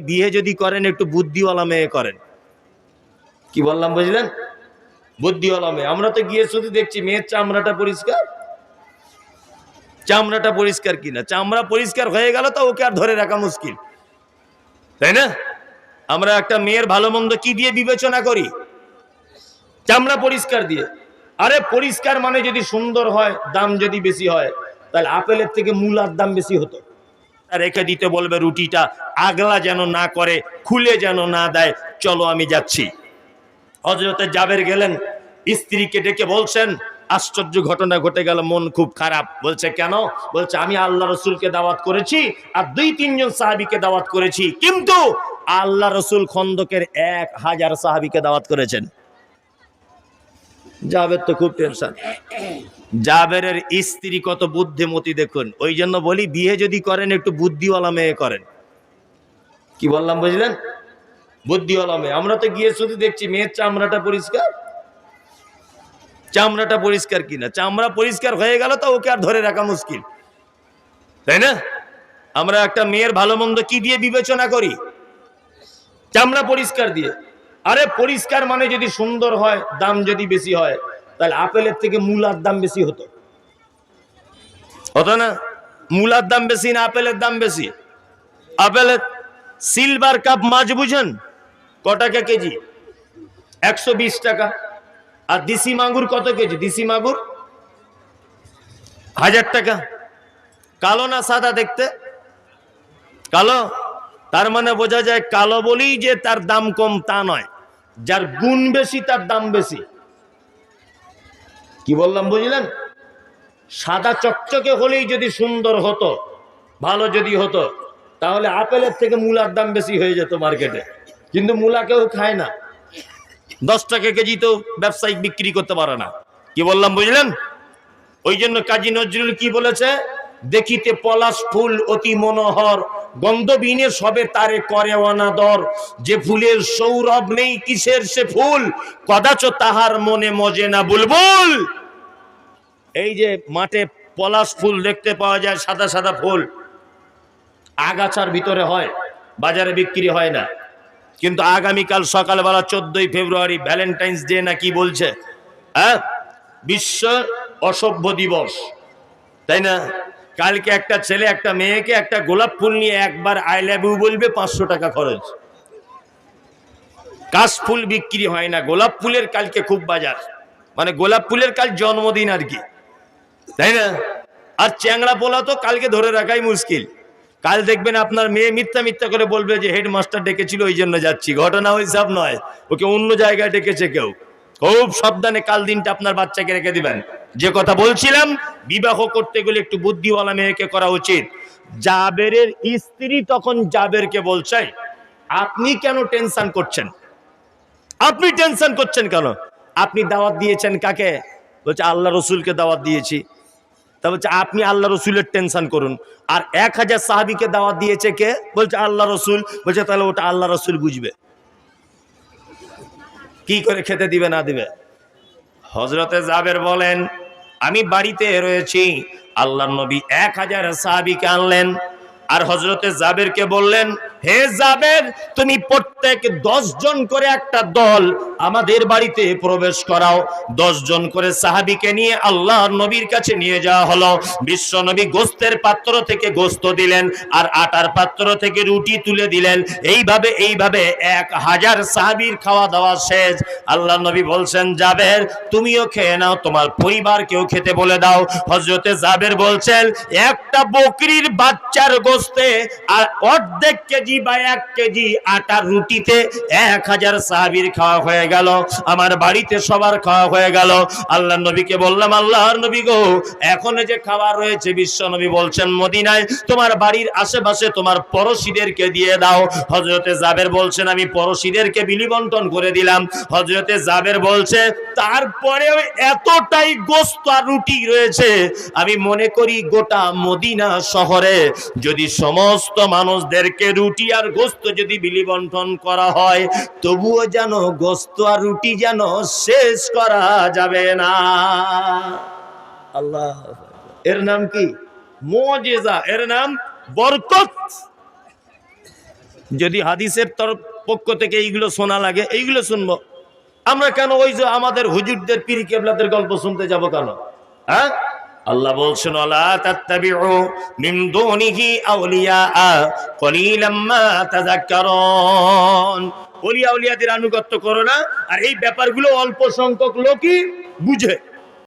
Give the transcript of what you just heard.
বিয়ে যদি করেন, একটু বুদ্ধিওয়ালা মেয়ে করেন। কি বললাম, বুঝলেন? বুদ্ধিওয়ালা মেয়ে। আমরা তো গিয়ে শুধু দেখছি মেয়ের চামড়াটা পরিষ্কার। চামড়াটা পরিষ্কার কিনা? চামড়া পরিষ্কার হয়ে গেল তো ওকে আর ধরে রাখা মুশকিল। তাই না? আমরা একটা মেয়ের ভালো মন্দ কি দিয়ে বিবেচনা করি? চামড়া পরিষ্কার দিয়ে। আরে পরিষ্কার মানে যদি সুন্দর হয়, দাম যদি বেশি হয়, তাহলে আপেলের থেকে মূলার দাম বেশি হতো। রেখে দিতে বলবে রুটিটা, আগলা যেন না করে, খুলে যেন না দেয়। চলো আমি যাচ্ছি। হজরতে জাবের গেলেন, স্ত্রীকে ডেকে বলছেন, আশ্চর্য ঘটনা ঘটে গেল, মন খুব খারাপ। বলছে, কেন? বলছে, আমি আল্লাহ রসুলকে দাওয়াত করেছি আর দুই তিনজন সাহাবিকে দাওয়াত করেছি। কিন্তু আল্লাহ রসুল খন্দকের এক হাজার সাহাবিকে দাওয়াত করেছেন। জাবের তো খুব টেনশন। জাবেরের স্ত্রী কত বুদ্ধিমতী দেখুন। ওই জন্য বলি, বিয়ে যদি করেন, একটু বুদ্ধিওয়ালা মেয়ে করেন। কি বললাম, বুঝলেন? বুদ্ধিওয়ালা মেয়ে। আমরা তো গিয়ে শুধু দেখছি, মেয়ের চামড়াটা পরিষ্কার? চামড়াটা পরিষ্কার কিনা? চামড়া পরিষ্কার হয়ে গেল তো ওকে আর ধরে রাখা মুশকিল। তাই না? আমরা একটা মেয়ের ভালো মন্দ কি দিয়ে বিবেচনা করি? চামড়া পরিষ্কার দিয়ে। আরে পরিষ্কার মানে যদি সুন্দর হয়, দাম যদি বেশি হয় তাহলে আপেলের থেকে মূলার দাম বেশি হতো। হতো না? মূলার দাম বেশি না আপেলের দাম বেশি? আপেলের সিলভার কাপ মাছ বুঝেন? ক টাকা কেজি? একশো বিশ টাকা। আর দিসি মাগুর কত কেজি? দিসি মাগুর হাজার টাকা। কালো না সাদা দেখতে? কালো? তার মানে বোঝা যায় কালো বলেই যে তার দাম কম তা নয়। যার গুণ বেশি তার দাম বেশি। কি বললাম বুঝলেন? সাদা চকচকে হলেই যদি সুন্দর হতো, ভালো যদি হতো, তাহলে আপেলের থেকে মূলার দাম বেশি হয়ে যেত মার্কেটে। কিন্তু মূলা কেউ খায় না। দশ টাকা কেজি তো ব্যবসায়িক বিক্রি করতে পারে না। কি বললাম বুঝলেন? ওই জন্য কাজী নজরুল কি বলেছে? দেখিতে পলাশ ফুল অতি মনোহর গন্ধবিনে সবে তারে করে অনাদর যে ফুলের সৌরভ নেই, কিসের সে ফুল? কদাচ তাহার মনে মজে না বুলবুল। এই যে মাঠে পলাশ ফুল দেখতে পাওয়া যায়, সাদা সাদা ফুল। আগাছার ভিতরে হয়, বাজারে বিক্রি হয় না। কিন্তু আগামীকাল সকালবেলা চোদ্দই ফেব্রুয়ারি ভ্যালেন্টাইন্স ডে না কি বলছে? হ্যাঁ? বিশ্ব অসভ্য দিবস। তাই না? কালকে একটা ছেলে, একটা মেয়েকে একটা গোলাপ ফুল নিয়ে একবার আই ইউ বলবে, পাঁচশো টাকা খরচ। কাশ ফুল বিক্রি হয় না, গোলাপ ফুলের কালকে খুব বাজার। মানে গোলাপ ফুলের কাল জন্মদিন আর কি। তাই না? আর চ্যাংড়া পোলা তো কালকে ধরে রাখাই মুশকিল। কাল দেখবেন আপনার মেয়ে মিথ্যা মিথ্যা করে বলবে যে হেডমাস্টার ডেকেছিল, ওই জন্য যাচ্ছি। ঘটনা ওই সব নয়, ওকে অন্য জায়গায় ডেকেছে কেউ। খুব সাবধানে কাল দিনটা আপনার বাচ্চাকে রেখে দিবেন। যে কথা বলছিলাম, বিবাহ করতে গেলে একটু বুদ্ধিওয়ালা মেয়েকে করা উচিত। জাবেরের স্ত্রী তখন জাবেরকে বলছে, আপনি কেন টেনশন করছেন? আপনি টেনশন করছেন কেন? আপনি দাওয়াত দিয়েছেন কাকে? বলছে, আল্লাহ রসুলকে দাওয়াত দিয়েছি। তা বলছে, আপনি আল্লাহ রসুলের টেনশন করুন। আর এক হাজার সাহাবিকে দাওয়াত দিয়েছে কে? বলছে, আল্লাহ রসুল। বলছে, তাহলে ওটা আল্লাহ রসুল বুঝবে। কি করে খেতে দিবে না দিবে? হজরতে জাবের বলেন আমি বাড়িতে রয়েছি। আল্লাহ নবী এক হাজার সাহাবিকে আনলেন। আর হজরতে জাবেরকে বললেন, হে জাবের, তুমি প্রত্যেক দশ জন করে একটা দল আমাদের বাড়িতে প্রবেশ করাও। দশ জন করে সাহাবিকে নিয়ে আল্লাহ নবীর কাছে নিয়ে যাওয়া হলো। বিশ্ব নবী গোস্তের পাত্র থেকে গোস্ত দিলেন আর আটার পাত্র থেকে রুটি তুলে দিলেন। এইভাবে এইভাবে এক হাজার সাহাবির খাওয়া দাওয়া শেষ। আল্লাহ নবী বলছেন, জাবের, তুমিও খেয়ে নাও, তোমার পরিবারকেও খেতে বলে দাও। হজরতে জাবের বলছেন, একটা বকরির বাচ্চার গোস্তে আর অর্ধেক কেজি বা এক কেজি আটার রুটিতে এক হাজার সাহাবির খাওয়া হয়ে গেল। আমার বাড়িতে সবার খাওয়া হয়ে গেল। আল্লাহ নবীকে বললাম, আল্লাহর নবী গো, এখন যে খাবার রয়েছে, বিশ্ব নবী বলছেন মদিনায়, তোমার বাড়ির আশেপাশে তোমার পড়শিদেরকে দিয়ে দাও। হজরতে জাবের বলছেন, আমি পড়শিদেরকে বিলি বন্টন করে দিলাম। হজরতে জাবের বলছে, তারপরেও এতটাই গোস্ত আর রুটি রয়েছে, আমি মনে করি গোটা মদিনা শহরে যদি সমস্ত মানুষদেরকে রুটি আর গোস্ত যদি বিলি বন্টন করা হয়, তবুও যেন গোস্ত আর রুটি যেন শেষ করা যাবে না। আল্লাহ, এর নাম কি? মোজেজা, এর নাম বরকত। যদি হাদিসের তরফ পক্ষ থেকে এইগুলো শোনা লাগে, এইগুলো শুনব। আমরা কেন ওই যে আমাদের হুজুরদের, পীর কেবলাদের গল্প শুনতে যাব কেন? হ্যাঁ? আল্লাহ বলছেন, আলা তাত্তাবিউ মিন দুনিহি আউলিয়া কলিলাম মা তাযাক্কারুন। ওলি আউলিয়াদের আনুগত্য করো না। আর এই ব্যাপারগুলো অল্প সংখ্যক লোকই বুঝে।